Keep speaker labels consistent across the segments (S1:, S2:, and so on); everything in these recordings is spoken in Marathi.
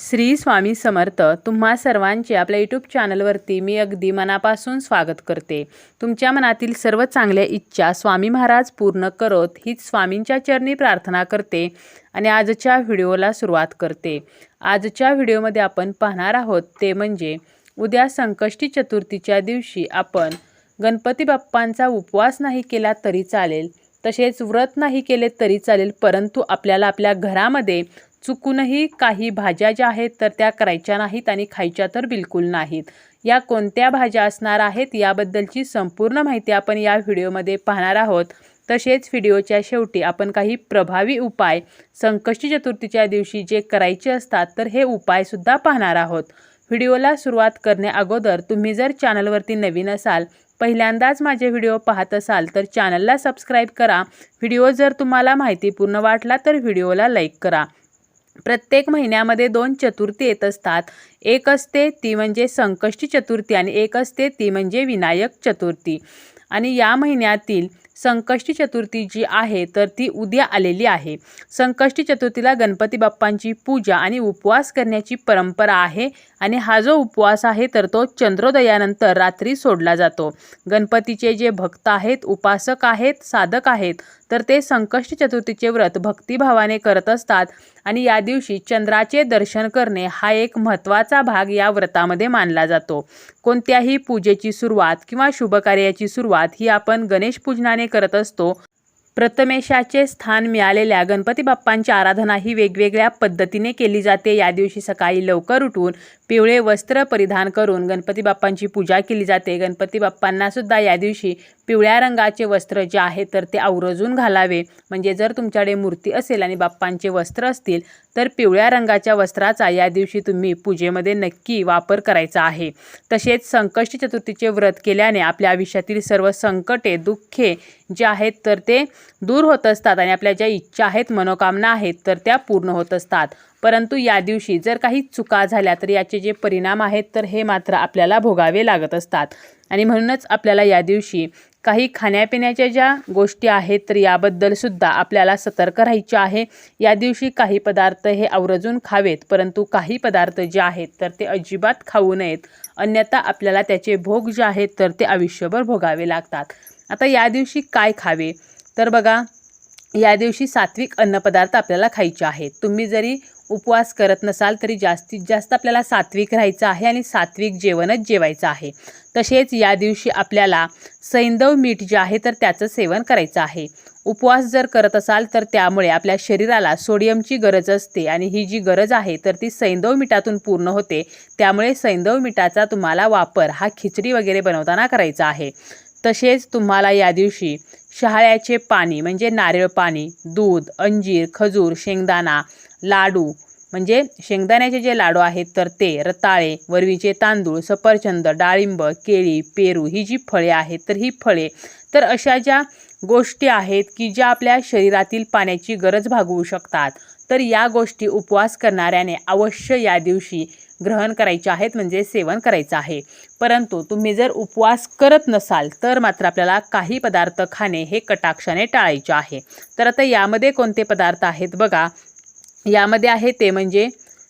S1: श्री स्वामी समर्थ तुम्हा सर्वांचे आपल्या यूट्यूब चॅनलवरती मी अगदी मनापासून स्वागत करते. तुमच्या मनातील सर्व चांगल्या इच्छा स्वामी महाराज पूर्ण करत हीच स्वामींच्या चरणी प्रार्थना करते आणि आजच्या व्हिडिओला सुरुवात करते. आजच्या व्हिडिओमध्ये आपण पाहणार आहोत ते म्हणजे उद्या संकष्टी चतुर्थीच्या दिवशी आपण गणपती बाप्पांचा उपवास नाही केला तरी चालेल तसेच व्रत नाही केले तरी चालेल परंतु आपल्याला आपल्या घरामध्ये चुकूनही काही भाज्या ज्या आहेत तर त्या करायच्या नाहीत आणि खायच्या तर बिलकुल नाहीत. या कोणत्या भाज्या असणार आहेत याबद्दलची संपूर्ण माहिती आपण या व्हिडिओमध्ये पाहणार आहोत. तसेच व्हिडिओच्या शेवटी आपण काही प्रभावी उपाय संकष्टी चतुर्थीच्या दिवशी जे करायचे असतात तर हे उपायसुद्धा पाहणार आहोत. व्हिडिओला सुरुवात करण्याअगोदर तुम्ही जर चॅनलवरती नवीन असाल पहिल्यांदाच माझे व्हिडिओ पाहत असाल तर चॅनलला सबस्क्राईब करा. व्हिडिओ जर तुम्हाला माहितीपूर्ण वाटला तर व्हिडिओला लाईक करा. प्रत्येक महिन्यामध्ये दोन चतुर्थी येत असतात. एक असते ती म्हणजे संकष्टी चतुर्थी आणि एक असते ती म्हणजे विनायक चतुर्थी. आणि या महिन्यातील संकष्टी चतुर्थी जी आहे तर ती उद्या आलेली आहे. संकष्टी चतुर्थीला गणपती बाप्पांची पूजा आणि उपवास करण्याची परंपरा आहे. आणि हा जो उपवास आहे तर तो चंद्रोदयानंतर रात्री सोडला जातो. गणपतीचे जे भक्त आहेत उपासक आहेत साधक आहेत तर ते संकष्ट चतुर्थीचे व्रत भक्तिभावाने करत असतात आणि या दिवशी चंद्राचे दर्शन करणे हा एक महत्त्वाचा भाग या व्रतामध्ये मानला जातो. कोणत्याही पूजेची सुरुवात किंवा शुभकार्याची सुरुवात ही आपण गणेश पूजनाने करत असतो. प्रथमेशाचे स्थान मिळालेल्या गणपती बाप्पांची आराधना ही वेगवेगळ्या पद्धतीने केली जाते. या दिवशी सकाळी लवकर उठून पिवळे वस्त्र परिधान करून गणपती बाप्पांची पूजा केली जाते. गणपती बाप्पांनासुद्धा या दिवशी पिवळ्या रंगाचे वस्त्र जे आहे तर ते आवरजून घालावे. म्हणजे जर तुमच्याकडे मूर्ती असेल आणि बाप्पांचे वस्त्र असतील तर पिवळ्या रंगाच्या वस्त्राचा या दिवशी तुम्ही पूजेमध्ये नक्की वापर करायचा आहे. तसेच संकष्टी चतुर्थीचे व्रत केल्याने आपल्या आयुष्यातील सर्व संकटे दुःखे जे आहेत तर ते दूर होत असतात आणि आपल्या ज्या इच्छा आहेत मनोकामना आहेत तर त्या पूर्ण होत असतात. परंतु या दिवशी जर काही चुका झाल्या तर याचे जे परिणाम आहेत तर हे मात्र आपल्याला भोगावे लागत असतात. आणि म्हणूनच आपल्याला या दिवशी काही खाण्यापिण्याच्या ज्या गोष्टी आहेत तर याबद्दल सुद्धा आपल्याला सतर्क राहायचे आहे. या दिवशी काही पदार्थ हे आवर्जून खावेत परंतु काही पदार्थ जे आहेत तर ते अजिबात खाऊ नयेत. अन्यथा आपल्याला त्याचे भोग जे आहेत तर ते आयुष्यभर भोगावे लागतात. आता या दिवशी काय खावे? तर बघा या दिवशी सात्विक अन्नपदार्थ आपल्याला खायचे आहेत. तुम्ही जरी उपवास करत नसाल तरी जास्तीत जास्त आपल्याला सात्विक राहायचं आहे आणि सात्विक जेवणच जेवायचं आहे. तसेच या दिवशी आपल्याला सैंदव मीठ जे आहे तर त्याचं सेवन करायचं आहे. उपवास जर करत असाल तर त्यामुळे आपल्या शरीराला सोडियमची गरज असते आणि ही जी गरज आहे तर ती सैंदव मिठातून पूर्ण होते. त्यामुळे सैंदव मिठाचा तुम्हाला वापर हा खिचडी वगैरे बनवताना करायचा आहे. तसेच तुम्हाला या दिवशी शहाळ्याचे पाणी म्हणजे नारळ पाणी दूध अंजीर खजूर शेंगदाणा लाडू म्हणजे शेंगदाण्याचे जे लाडू आहेत तर ते रताळे वरवीचे तांदूळ सफरचंद डाळिंब केळी पेरू ही जी फळे आहेत तर ही फळे तर अशा ज्या गोष्टी आहेत की ज्या आपल्या शरीरातील पाण्याची गरज भागवू शकतात. तर या गोष्टी उपवास करणाऱ्याने अवश्य या दिवशी ग्रहण करायचे आहेत म्हणजे सेवन करायचं आहे. परंतु तुम्ही जर उपवास करत नसाल तर मात्र आपल्याला काही पदार्थ खाणे हे कटाक्षाने टाळायचे आहे. तर आता यामध्ये कोणते पदार्थ आहेत बघा. यामध्ये आहे ते म्हणजे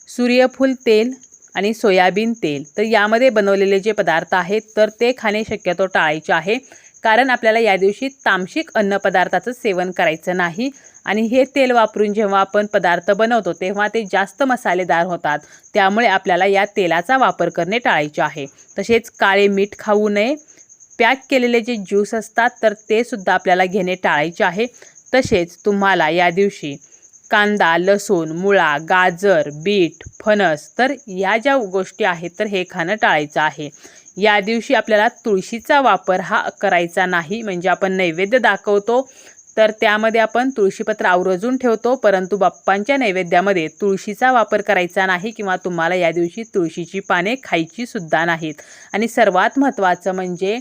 S1: सूर्यफूल तेल आणि सोयाबीन तेल. तर यामध्ये बनवलेले जे पदार्थ आहेत तर ते खाणे शक्यतो टाळायचे आहे. कारण आपल्याला या दिवशी तामसिक अन्नपदार्थाचं सेवन करायचं नाही. आणि हे तेल वापरून जेव्हा आपण पदार्थ बनवतो तेव्हा ते जास्त मसालेदार होतात. त्यामुळे आपल्याला या तेलाचा वापर करणे टाळायचे आहे. तसेच काळे मीठ खाऊ नये. पॅक केलेले जे ज्यूस असतात तर ते सुद्धा आपल्याला घेणे टाळायचे आहे. तसेच तुम्हाला या दिवशी कांदा लसूण मुळा गाजर बीट फणस तर या ज्या गोष्टी आहेत तर हे खाणं टाळायचं आहे. या दिवशी आपल्याला तुळशीचा वापर हा करायचा नाही. म्हणजे आपण नैवेद्य दाखवतो तर त्यामध्ये आपण तुळशीपत्र आवर्जून ठेवतो परंतु बाप्पांच्या नैवेद्यामध्ये तुळशीचा वापर करायचा नाही किंवा तुम्हाला या दिवशी तुळशीची पाने खायची सुद्धा नाहीत. आणि सर्वात महत्त्वाचं म्हणजे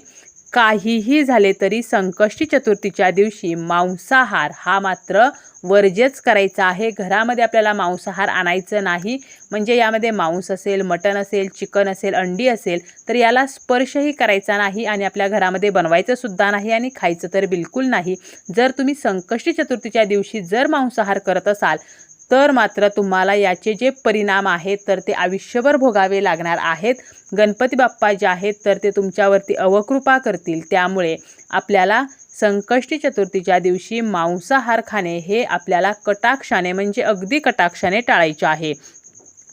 S1: काहीही झाले तरी संकष्टी चतुर्थीच्या दिवशी मांसाहार हा मात्र वर्जच करायचा आहे. घरामध्ये आपल्याला मांसाहार आणायचं नाही. म्हणजे यामध्ये मांस असेल मटण असेल चिकन असेल अंडी असेल तर याला स्पर्शही करायचा नाही आणि आपल्या घरामध्ये बनवायचं सुद्धा नाही आणि खायचं तर बिलकुल नाही. जर तुम्ही संकष्टी चतुर्थीच्या दिवशी जर मांसाहार करत असाल तर मात्र तुम्हाला याचे जे परिणाम आहेत तर ते आयुष्यभर भोगावे लागणार आहेत. गणपती बाप्पा जे आहेत तर ते तुमच्यावरती अवकृपा करतील. त्यामुळे आपल्याला संकष्टी चतुर्थीच्या दिवशी मांसाहार खाणे हे आपल्याला कटाक्षाने म्हणजे अगदी कटाक्षाने टाळायचे आहे.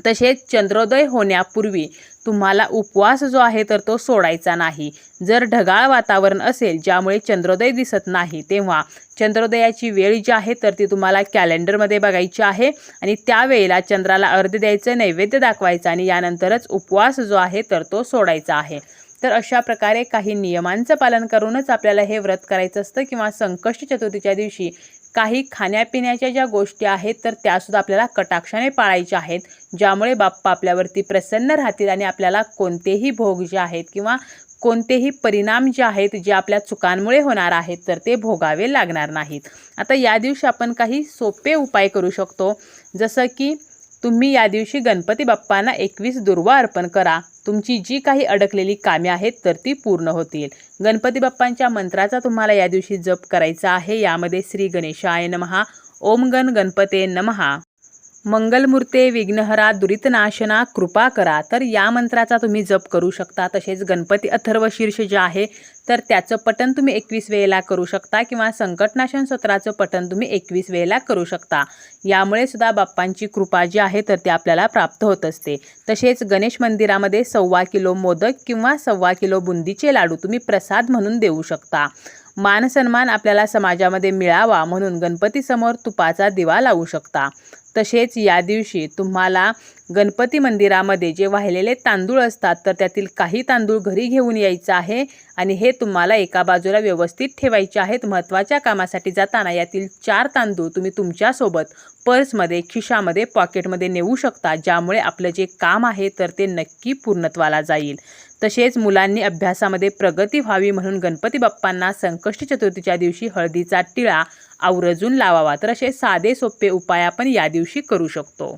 S1: तसेच चंद्रोदय होण्यापूर्वी तुम्हाला उपवास जो आहे तर तो सोडायचा नाही. जर ढगाळ वातावरण असेल ज्यामुळे चंद्रोदय दिसत नाही तेव्हा चंद्रोदयाची वेळ जी आहे तर ती तुम्हाला कॅलेंडरमध्ये बघायची आहे आणि त्यावेळेला चंद्राला अर्ध द्यायचं नैवेद्य दाखवायचं आणि यानंतरच उपवास जो आहे तर तो सोडायचा आहे. तर अशा प्रकारे काही नियमांचं पालन करूनच आपल्याला हे व्रत करायचं असतं किंवा संकष्ट चतुर्थीच्या दिवशी काही खाण्यापिण्याच्या ज्या गोष्टी आहेत तर त्यासुद्धा आपल्याला कटाक्षाने पाळायच्या आहेत. ज्यामुळे बाप्पा आपल्यावरती प्रसन्न राहतील आणि आपल्याला कोणतेही भोग जे आहेत किंवा कोणतेही परिणाम जे आहेत जे आपल्या चुकांमुळे होणार आहेत तर ते भोगावे लागणार नाहीत. आता या दिवशी आपण काही सोपे उपाय करू शकतो. जसं की तुम्ही या दिवशी गणपती बाप्पांना एकवीस दुर्वा अर्पण करा. तुमची जी काही अडकलेली कामे आहेत तर ती पूर्ण होतील. गणपती बाप्पांच्या मंत्राचा तुम्हाला या दिवशी जप करायचा आहे. यामध्ये श्री गणेशाय नमहा. ओम गण गणपते नमहा. मंगलमूर्ते विघ्नहरा दुरितनाशना कृपा करा. तर या मंत्राचा तुम्ही जप करू शकता. तसेच गणपती अथर्व शीर्ष जे आहे तर त्याचं पठण तुम्ही एकवीस वेळेला करू शकता किंवा संकटनाशन सत्राचं पठण तुम्ही एकवीस वेळेला करू शकता. यामुळे सुद्धा बाप्पांची कृपा जी आहे तर ती आपल्याला प्राप्त होत असते. तसेच गणेश मंदिरामध्ये सव्वा किलो मोदक किंवा सव्वा किलो बुंदीचे लाडू तुम्ही प्रसाद म्हणून देऊ शकता. मानसन्मान आपल्याला समाजामध्ये मिळावा म्हणून गणपतीसमोर तुपाचा दिवा लावू शकता. तसेच या दिवशी तुम्हाला गणपती मंदिरामध्ये जे वाहिलेले तांदूळ असतात तर त्यातील काही तांदूळ घरी घेऊन यायचं आहे आणि हे तुम्हाला एका बाजूला व्यवस्थित ठेवायचे आहेत. महत्त्वाच्या कामासाठी जाताना यातील चार तांदूळ तुम्ही तुमच्यासोबत पर्समध्ये खिशामध्ये पॉकेटमध्ये नेऊ शकता ज्यामुळे आपलं जे काम आहे तर ते नक्की पूर्णत्वाला जाईल. तसेच मुलांनी अभ्यासामध्ये प्रगती व्हावी म्हणून गणपती बाप्पांना संकष्टी चतुर्थीच्या दिवशी हळदीचा टिळा आवर्जून लावावा तर असे साधे सोपे उपाय आपण या दिवशी करू शकतो.